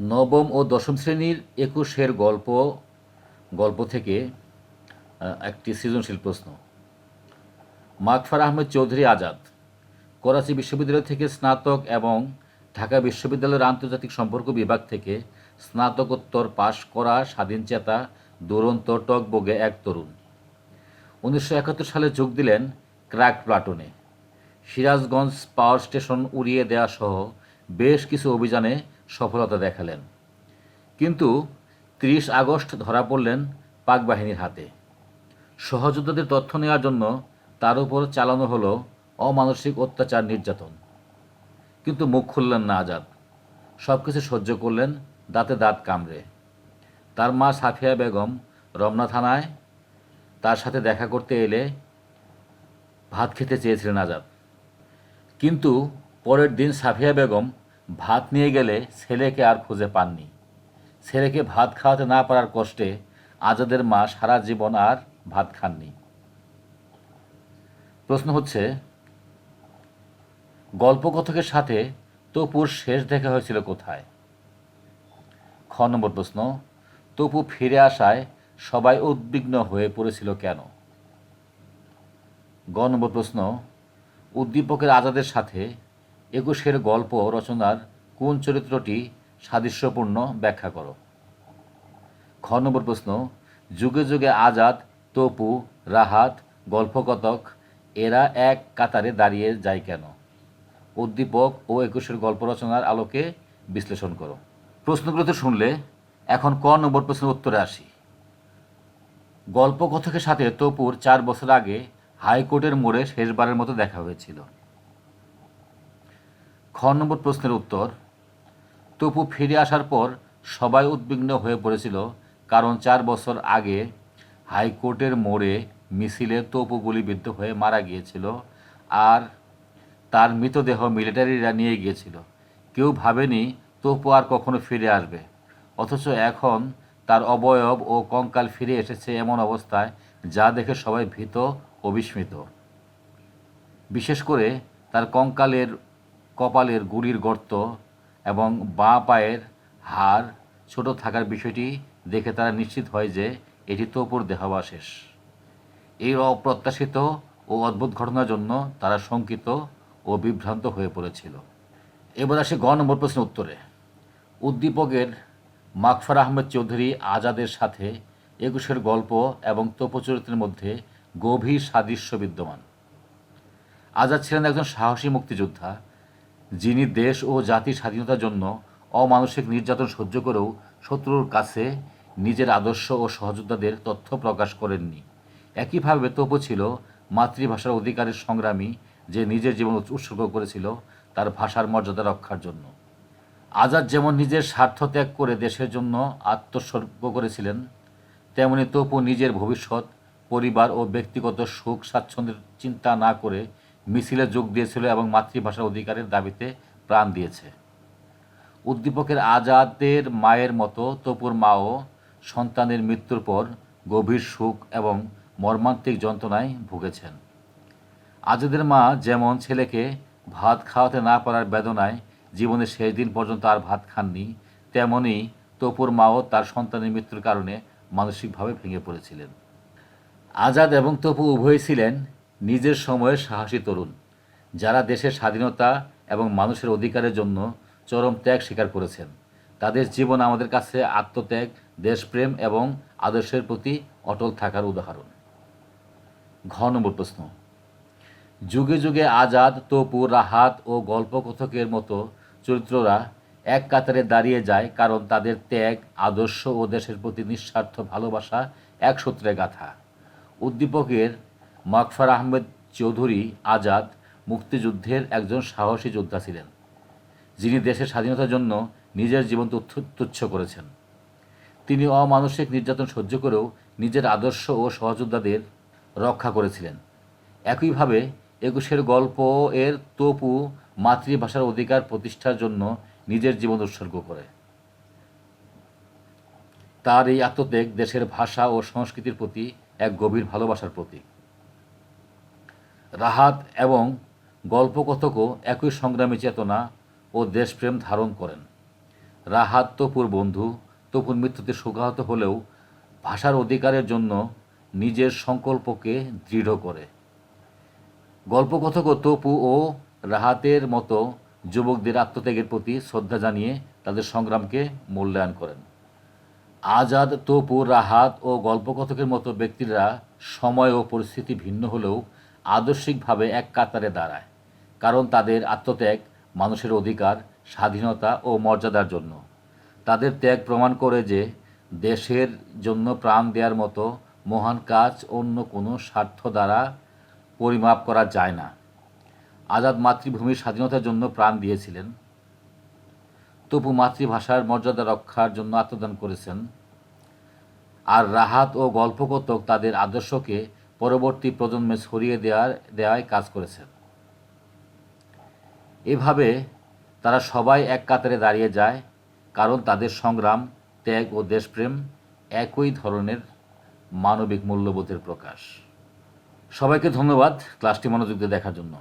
নবম ও দশম শ্রেণির একুশের গল্প গল্প থেকে একটি সৃজনশীল প্রশ্ন। মাকফার আহমেদ চৌধুরী আজাদ, করাচি বিশ্ববিদ্যালয় থেকে স্নাতক এবং ঢাকা বিশ্ববিদ্যালয়ের আন্তর্জাতিক সম্পর্ক বিভাগ থেকে স্নাতকোত্তর পাশ করা স্বাধীনচেতা দুরন্ত টকবগে এক তরুণ। উনিশশো একাত্তর সালে যোগ দিলেন ক্র্যাক প্লাটুনে। সিরাজগঞ্জ পাওয়ার স্টেশন উড়িয়ে দেওয়া সহ বেশ কিছু অভিযানে সফলতা দেখালেন। কিন্তু তিরিশ আগস্ট ধরা পড়লেন পাক বাহিনীর হাতে। সহযোদ্ধাদের তথ্য নেওয়ার জন্য তার উপর চালানো হলো অমানসিক অত্যাচার নির্যাতন। কিন্তু মুখ খুললেন না আজাদ। সব কিছু সহ্য করলেন দাঁতে দাঁত কামড়ে। তার মা সাফিয়া বেগম রমনা থানায় তার সাথে দেখা করতে এলে ভাত খেতে চেয়েছিলেন আজাদ। কিন্তু পরের দিন সাফিয়া বেগম ভাত নিয়ে গেলে ছেলেকে আর খুঁজে পাননি। ছেলেকে ভাত খাওয়াতে না পারার কষ্টে আজাদের মা সারা জীবন আর ভাত খাননি। প্রশ্ন হচ্ছে, গল্পকথকের সাথে তপুর শেষ দেখা হয়েছিল কোথায়? খ নম্বর প্রশ্ন, তপু ফিরে আসায় সবাই উদ্বিগ্ন হয়ে পড়েছিল কেন? গ নম্বর প্রশ্ন, উদ্দীপকের আজাদের সাথে একুশের গল্প রচনার কোন চরিত্রটি সাদৃশ্যপূর্ণ ব্যাখ্যা করো। খ নম্বর প্রশ্ন, যুগে যুগে আজাদ, তপু, রাহাত গল্পকথক এরা এক কাতারে দাঁড়িয়ে যায় কেন? উদ্দীপক ও একুশের গল্প রচনার আলোকে বিশ্লেষণ করো। প্রশ্নগুলো তো শুনলে, এখন ক নম্বর প্রশ্নের উত্তরে আসি। গল্পকথকের সাথে তপুর চার বছর আগে হাইকোর্টের মোড়ে শেষবারের মতো দেখা হয়েছিল। খ নম্বর প্রশ্নের উত্তর, তপু ফিরে আসার পর সবাই উদ্বিগ্ন হয়ে পড়েছিল, কারণ চার বছর আগে হাইকোর্টের মোড়ে মিছিলে তপু গুলিবিদ্ধ হয়ে মারা গিয়েছিল আর তার মৃতদেহ মিলিটারিরা নিয়ে গিয়েছিল। কেউ ভাবেনি তপু আর কখনো ফিরে আসবে, অথচ এখন তার অবয়ব ও কঙ্কাল ফিরে এসেছে এমন অবস্থায় যা দেখে সবাই ভীত ও বিস্মিত। বিশেষ করে তার কঙ্কালের কপালের গুড়ির গর্ত এবং বাঁ পায়ের হাড় ছোট থাকার বিষয়টি দেখে তারা নিশ্চিত হয় যে এটি তপুর দেহাবশেষ। এই অপ্রত্যাশিত ও অদ্ভুত ঘটনার জন্য তারা শঙ্কিত ও বিভ্রান্ত হয়ে পড়েছিল। এবার আসে গ নম্বর প্রশ্নের উত্তরে। উদ্দীপকের মাকফার আহমেদ চৌধুরী আজাদের সাথে একুশের গল্প এবং তপচরিত্রের মধ্যে গভীর সাদৃশ্য বিদ্যমান। আজাদ ছিলেন একজন সাহসী মুক্তিযোদ্ধা যিনি দেশ ও জাতির স্বাধীনতার জন্য অমানসিক নির্যাতন সহ্য করেও শত্রুর কাছে নিজের আদর্শ ও সহযোদ্ধাদের তথ্য প্রকাশ করেননি। একইভাবে তপু ছিল মাতৃভাষার অধিকারের সংগ্রামী যে নিজের জীবন উৎসর্গ করেছিল তার ভাষার মর্যাদা রক্ষার জন্য। আজাদ যেমন নিজের স্বার্থ ত্যাগ করে দেশের জন্য আত্মসর্গ করেছিলেন, তেমনি তপু নিজের ভবিষ্যৎ, পরিবার ও ব্যক্তিগত সুখ স্বাচ্ছন্দ্যের চিন্তা না করে মিছিলে যোগ দিয়েছিল এবং মাতৃভাষার অধিকারের দাবিতে প্রাণ দিয়েছে। উদ্দীপকের আজাদের মায়ের মতো তপুর মাও সন্তানের মৃত্যুর পর গভীর সুখ এবং মর্মান্তিক যন্ত্রণায় ভুগেছেন। আজাদের মা যেমন ছেলেকে ভাত খাওয়াতে না পারার বেদনায় জীবনের শেষ দিন পর্যন্ত আর ভাত খাননি তেমনই তপুর মাও তার সন্তানের মৃত্যুর কারণে মানসিকভাবে ভেঙে পড়েছিলেন। আজাদ এবং তপু উভয়ই ছিলেন নিজের সময়ের সাহসী তরুণ, যারা দেশের স্বাধীনতা এবং মানুষের অধিকারের জন্য চরম ত্যাগ স্বীকার করেছেন। তাদের জীবন আমাদের কাছে আত্মত্যাগ, দেশপ্রেম এবং আদর্শের প্রতি অটল থাকার উদাহরণ। ঘ নম্বর প্রশ্ন। যুগে যুগে আজাদ তপু রাহাত ও গল্পকথকের মতো চরিত্ররা এক কাতারে দাঁড়িয়ে যায় কারণ তাদের ত্যাগ, আদর্শ ও দেশের প্রতি নিঃস্বার্থ ভালোবাসা এক সূত্রে গাথা। উদ্দীপকের মাকফার আহমেদ চৌধুরী আজাদ মুক্তিযুদ্ধের একজন সাহসী যোদ্ধা ছিলেন, যিনি দেশের স্বাধীনতার জন্য নিজের জীবন তুচ্ছ- করেছেন। তিনি অমানসিক নির্যাতন সহ্য করেও নিজের আদর্শ ও সহযোদ্ধাদের রক্ষা করেছিলেন। একইভাবে একুশের গল্প এর তপু মাতৃভাষার অধিকার প্রতিষ্ঠার জন্য নিজের জীবন উৎসর্গ করে। তার এই আত্মত্যাগ দেশের ভাষা ও সংস্কৃতির প্রতি এক গভীর ভালোবাসার প্রতীক। রাহাত এবং গল্পকথকও একই সংগ্রামী চেতনা ও দেশপ্রেম ধারণ করেন। রাহাত তপুর বন্ধু, তপুর মৃত্যুতে শোকাহত হলেও ভাষার অধিকারের জন্য নিজের সংকল্পকে দৃঢ় করে। গল্পকথক তপু ও রাহাতের মতো যুবকদের আত্মত্যাগের প্রতি শ্রদ্ধা জানিয়ে তাদের সংগ্রামকে মূল্যায়ন করেন। আজাদ, তপু, রাহাত ও গল্পকথকের মতো ব্যক্তিরা সময় ও পরিস্থিতি ভিন্ন হলেও আদর্শিকভাবে এক কাতারে দাঁড়ায়, কারণ তাদের আত্মত্যাগ মানুষের অধিকার, স্বাধীনতা ও মর্যাদার জন্য। তাদের ত্যাগ প্রমাণ করে যে দেশের জন্য প্রাণ দেওয়ার মতো মহান কাজ অন্য কোনো স্বার্থ দ্বারা পরিমাপ করা যায় না। আজাদ মাতৃভূমির স্বাধীনতার জন্য প্রাণ দিয়েছিলেন। তবু মাতৃভাষার মর্যাদা রক্ষার জন্য আত্মদান করেছেন। আর রাহাত ও গল্পকথক তাদের আদর্শকে পরবর্তী প্রজন্মে ছড়িয়ে দেওয়ার দেওয়ায় কাজ করেছেন। এভাবে তারা সবাই এক কাতারে দাঁড়িয়ে যায়, কারণ তাদের সংগ্রাম, ত্যাগ ও দেশপ্রেম একই ধরনের মানবিক মূল্যবোধের প্রকাশ। সবাইকে ধন্যবাদ ক্লাসটি মনোযোগ দিয়ে দেখার জন্য।